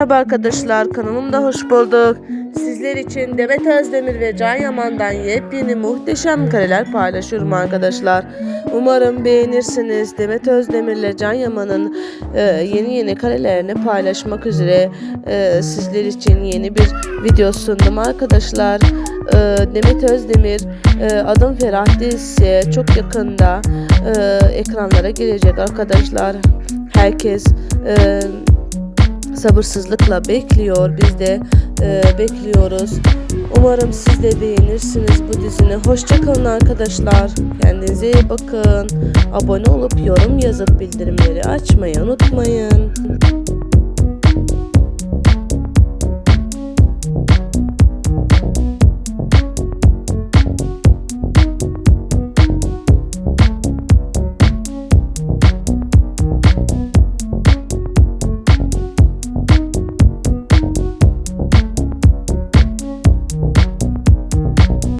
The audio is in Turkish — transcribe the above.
Merhaba arkadaşlar kanalımda hoş bulduk. Sizler için Demet Özdemir ve Can Yaman'dan yepyeni muhteşem kareler paylaşıyorum arkadaşlar. Umarım beğenirsiniz. Demet Özdemir ile Can Yaman'ın e, yeni yeni karelerini paylaşmak üzere e, sizler için yeni bir video sundum arkadaşlar. E, Demet Özdemir e, Adım Ferah dizisi çok yakında e, ekranlara gelecek arkadaşlar. Herkes e, sabırsızlıkla bekliyor. Biz de e, bekliyoruz. Umarım siz de beğenirsiniz bu dizini. Hoşçakalın arkadaşlar. Kendinize iyi bakın. Abone olup yorum yazıp bildirimleri açmayı unutmayın.